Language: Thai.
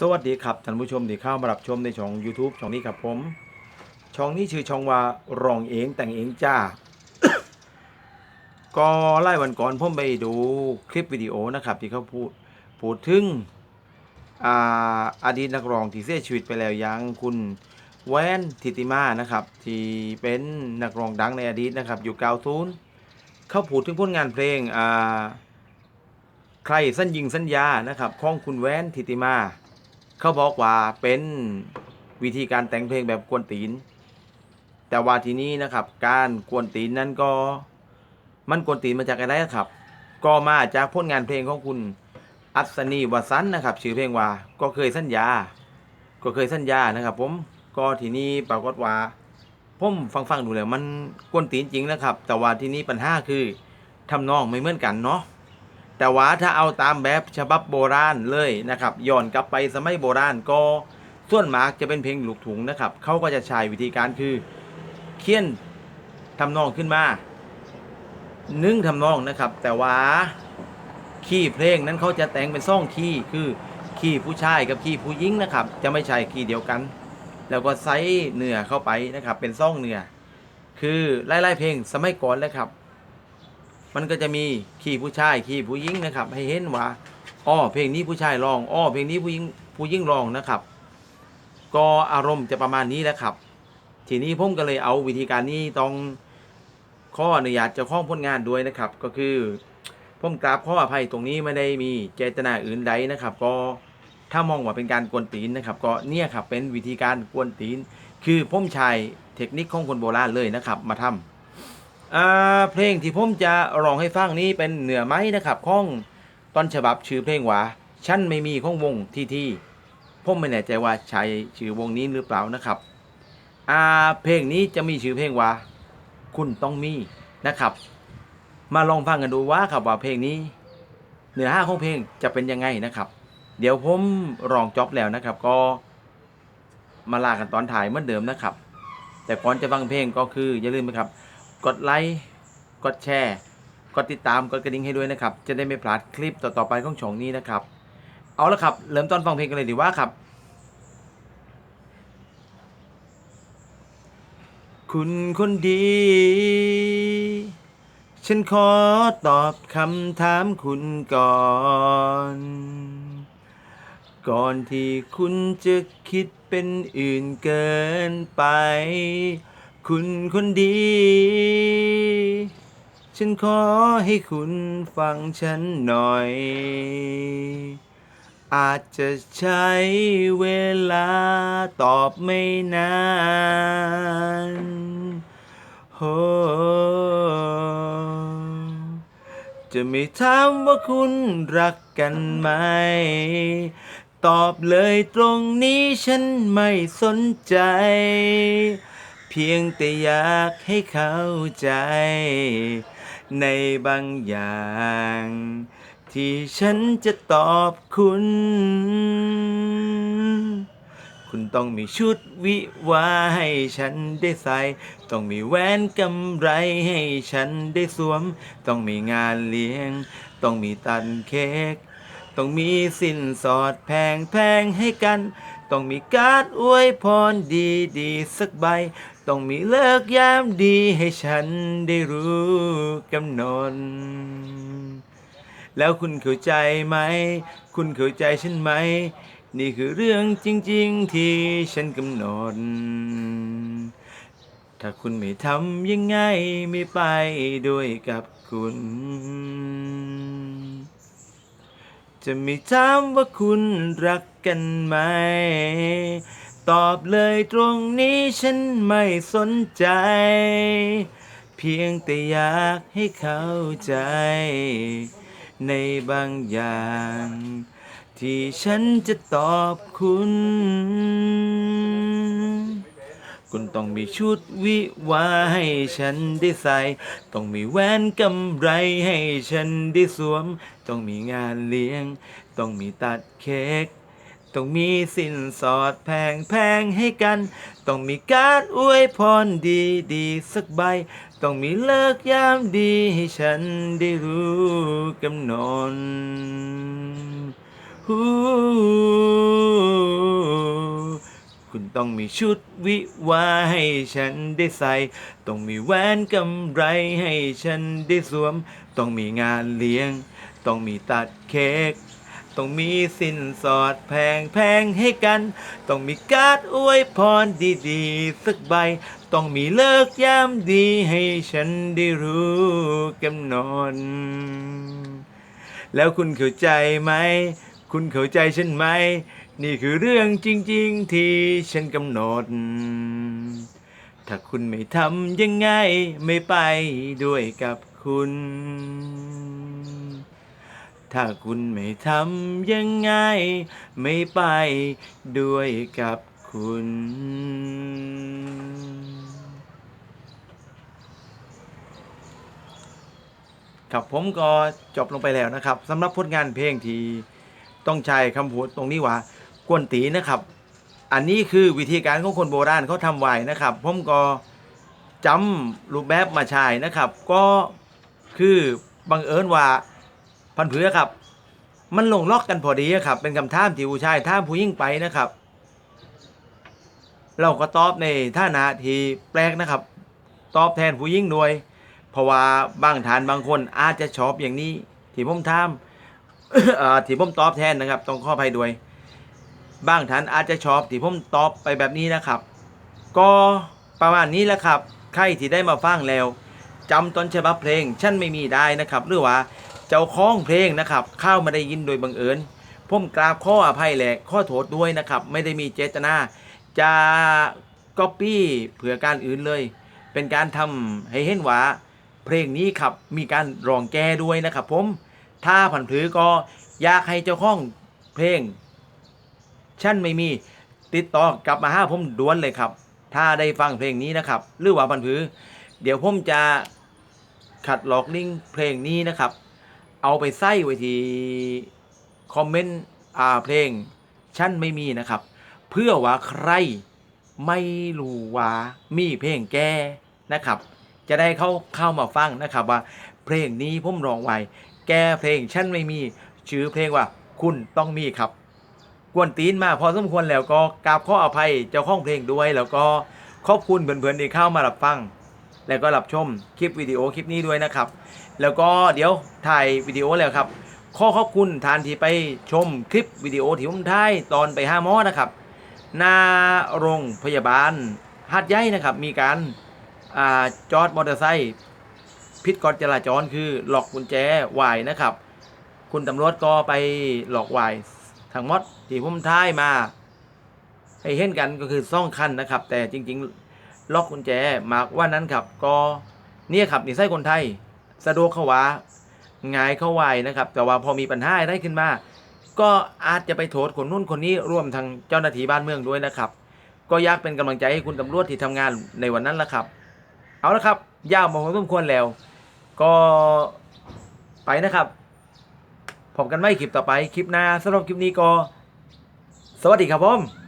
สวัสดีครับท่านผู้ชมที่เข้ามารับชมในช่อง YouTube ช่องนี้ครับผม ช่องนี้ชื่อช่องว่ารองเองแต่งเองจ้า ก็ไล่วันก่อนผมไปดูคลิปวิดีโอนะครับที่เขาพูดพูดถึงอาอดีตนักร้องที่เสียชีวิตไปแล้วอย่างคุณแวนทิติมานะครับที่เป็นนักร้องดังในอดีตนะครับ อยู่กาวทูนเขาพูดถึงผลงานเพลงอ่าใครสัญญิงสัญญานะครับของคุณแวนทิติมา เขาบอกว่าเป็นวิธีการแต่งเพลงแบบกวนตีน แต่ว่าทีนี้นะครับ การกวนตีนนั้นก็มันกวนตีนมาจากอะไรครับ ก็มาจากผลงานเพลงของคุณอัศนีวสันต์นะครับชื่อเพลงว่าก็เคยสัญญา ก็เคยสัญญานะครับผมก็ทีนี้ปรากฏว่าผมฟังฟังๆดูแล้วมันกวนตีนจริงนะครับ แต่ว่าทีนี้ปัญหาคือทำนองไม่เหมือนกันเนาะ แต่ว่าถ้าเอาตามแบบฉบับโบราณเลยนะครับย้อนกลับไปสมัยโบราณก็ส่วนมากจะเป็นเพลงลูกถุงนะครับเขาก็จะใช้วิธีการคือเขียนทำนองขึ้นมานึ่งทำนองนะครับ แต่ว่าคีย์เพลงนั้นเขาจะแต่งเป็นซ่องคีย์คือคีย์ผู้ชายกับคีย์ผู้หญิงนะครับ จะไม่ใช่คีย์เดียวกัน แล้วก็ใส่เนื้อเข้าไปนะครับ เป็นซ่องเนื้อคือไล่ๆเพลงสมัยก่อนเลยครับ มันก็จะมีขี่ผู้ชายขี่ผู้หญิงนะครับ ให้เห็นว่าอ้อเพลงนี้ผู้ชายร้องอ้อเพลงนี้ผู้หญิงผู้หญิงร้องนะครับ ก็อารมณ์จะประมาณนี้แหละครับ ทีนี้ผมก็เลยเอาวิธีการนี้ต้องข้ออนุญาตจ้าของผลงานด้วยนะครับ ก็คือผมกราบข้ออภัยตรงนี้ไม่ได้มีเจตนาอื่นใดนะครับ ก็ถ้ามองว่าเป็นการกวนตีนนะครับ ก็เนี่ยครับเป็นวิธีการกวนตีน คือผมใช้เทคนิคของคนโบราณเลยนะครับ มาทำ อ่าเพลงที่ผมจะร้องให้ฟังนี้เป็นเหนือไม้นะครับข้องต้นฉบับชื่อเพลงว่าฉันไม่มีของวงที่ที่ผมไม่แน่ใจว่าใช้ชื่อวงนี้หรือเปล่านะครับอ่าเพลงนี้จะมีชื่อเพลงว่า คุณต้องมีนะครับ มาลองฟังกันดูว่าครับว่าเพลงนี้ เนื้อหาของเพลงจะเป็นยังไงนะครับ เดี๋ยวผมร้องจ็อบแล้วนะครับ ก็มาลากันตอนถ่ายเหมือนเดิมนะครับ แต่ก่อนจะฟังเพลงก็คืออย่าลืมนะครับ กดไลค์กดแชร์กดติดตามกดกระดิ่งให้ด้วยนะครับ จะได้ไม่พลาดคลิปต่อๆไปของช่องนี้นะครับ เอาละครับ เริ่มต้นฟังเพลงกันเลยดีว่าครับ คุณคนดี ฉันขอตอบคำถามคุณก่อน ก่อนที่คุณจะคิดเป็นอื่นเกินไป คุณคนดี ฉันขอให้คุณฟังฉันหน่อย อาจจะใช้เวลาตอบไม่นานโอจะไม่ถามว่าคุณรักกันไหม ตอบเลยตรงนี้ฉันไม่สนใจ พียงแต่อยากให้เข้าใจ ในบางอย่าง ที่ฉันจะตอบคุณ คุณต้องมีชุดวิวาให้ฉันได้ใส่ ต้องมีแหวนกำไรให้ฉันได้สวม ต้องมีงานเลี้ยง ต้องมีตันเค้ก ต้องมีสินสอดแพงแพงให้กัน ต้องมีการ์ดอวยพรดีดีๆสักใบ ต้องมีเลิกยามดีให้ฉันได้รู้กำหนดแล้วคุณเข้าใจไหม คุณเข้าใจฉันไหม นี่คือเรื่องจริง ๆ ที่ฉันกำหนด ถ้าคุณไม่ทำยังไงไม่ไปด้วยกับคุณ จะไม่ถามว่าคุณรัก กันไหม ตอบเลยตรงนี้ฉันไม่สนใจ เพียงแต่อยากให้เข้าใจ ในบางอย่าง ที่ฉันจะตอบคุณ คุณต้องมีชุดวิวาให้ฉันได้ใส่ ต้องมีแหวนกำไรให้ฉันได้สวม ต้องมีงานเลี้ยง ต้องมีตัดเค้ก ต้องมีสินสอดแพงแพงให้กัน ต้องมีการอวยพรดีดีสักใบ ต้องมีเลิกยามดีให้ฉันได้รู้กำหนดฮู้ต้องมีชุดวิวาให้ฉันได้ใส่ ต้องมีแหวนกำไรให้ฉันได้สวม ต้องมีงานเลี้ยง ต้องมีตัดเค้ก ต้องมีสินสอดแพงแพงให้กัน ต้องมีการ์ดอวยพรดีๆ สักใบ ต้องมีเลิกยามดีให้ฉันได้รู้กำหนดแล้วคุณเข้าใจไหม คุณเข้าใจฉันไหม นี่คือเรื่องจริงๆที่ฉันกำหนด ถ้าคุณไม่ทำยังไงไม่ไปด้วยกับคุณ ถ้าคุณไม่ทำยังไง ไม่ไปด้วยกับคุณ ครับผมก็จบลงไปแล้วนะครับสำหรับผลงานเพลงที่ต้องใช้คำพูดตรงนี้ว่ากวนตีนะครับ อันนี้คือวิธีการของคนโบราณเขาทำไว้นะครับ ผมก็จำรูปแบบมาใช้นะครับ ก็คือบังเอิญว่า พันเผือครับ มันลงล็อกกันพอดีอะครับ เป็นคำถามที่ผู้ชายถามผู้หญิงไปนะครับ เราก็ตอบในท่านะที่แปลกนะครับ ตอบแทนผู้หญิงด้วย เพราะว่าบางฐานบางคนอาจจะชอบอย่างนี้ ที่ผมทำเอ่อที่ผมตอบแทนนะครับ ต้องขออภัยด้วย บางท่านอาจจะชอบที่ผมตอบไปแบบนี้นะครับ ก็ประมาณนี้แหละครับ ใครที่ได้มาฟังแล้วจำต้นฉบับเพลง ฉันไม่มีได้นะครับ หรือว่า เจ้าของเพลงนะครับ เข้ามาได้ยินโดยบังเอิญผมกราบข้ออภัยแหละข้อโทษด้วยนะครับ ไม่ได้มีเจตนา จะก๊อปปี้เผื่อการอื่นเลย เป็นการทำให้เห็นว่า เพลงนี้ครับมีการร้องแก้ด้วยนะครับผมถ้าผันผือก็อยากให้เจ้าของเพลงฉันไม่มีติดต่อกลับมาหาผมด่วนเลยครับ ถ้าได้ฟังเพลงนี้นะครับ หรือว่าผันผือ เดี๋ยวผมจะขัดหลอกลิงเพลงนี้นะครับ เอาไปใส่ไว้ที่คอมเมนต์อ่าเพลงฉันไม่มีนะครับ เพื่อว่าใครไม่รู้ว่ามีเพลงแก้นะครับ จะได้เข้าเข้ามาฟังนะครับว่า เพลงนี้ผมร้องไว้แก้เพลงฉันไม่มีชื่อเพลงว่าคุณต้องมีครับกวนตีนมาพอสมควรแล้วก็กราบขออภัยเจ้าของเพลงด้วย แล้วก็ขอบคุณเพื่อนๆที่เข้ามารับฟัง แล้วก็รับชมคลิปวิดีโอคลิปนี้ด้วยนะครับ แล้วก็เดี๋ยวถ่ายวิดีโอแล้วครับขอขอบคุณทานที่ไปชมคลิปวิดีโอที่ผมถ่ายตอนไปห้าหมอนะครับหน้าโรงพยาบาลหัดใหญ่นะครับ มีการอาจอดมอเตอร์ไซค์พิษกฎจราจรคือหลอกกุญแจวายนะครับ คุณตำรวจก็ไปหลอกวายทั้งหมดที่ผมท้ายมา ให้เห็นกันก็คือซ่องคันนะครับ แต่จริง ๆ ล็อกกุญแจมากว่านั้นครับก็เนี่ยครับนี่ไส้คนไทย สะดวกเขาว่าง่ายเข้าไวนะครับ แต่ว่าพอมีปัญหาได้ขึ้นมา ก็อาจจะไปโทษคนนู้นคนนี้ร่วมทางเจ้าหน้าที่บ้านเมืองด้วยนะครับ ก็ยากเป็นกำลังใจให้คุณตำรวจที่ทำงานในวันนั้นละครับ เอาละครับยาวมาพอสมควรแล้ว ก็ไปนะครับพบกันไม่คลิปต่อไปคลิปหน้าสำหรับคลิปนี้ก็ สวัสดีครับผม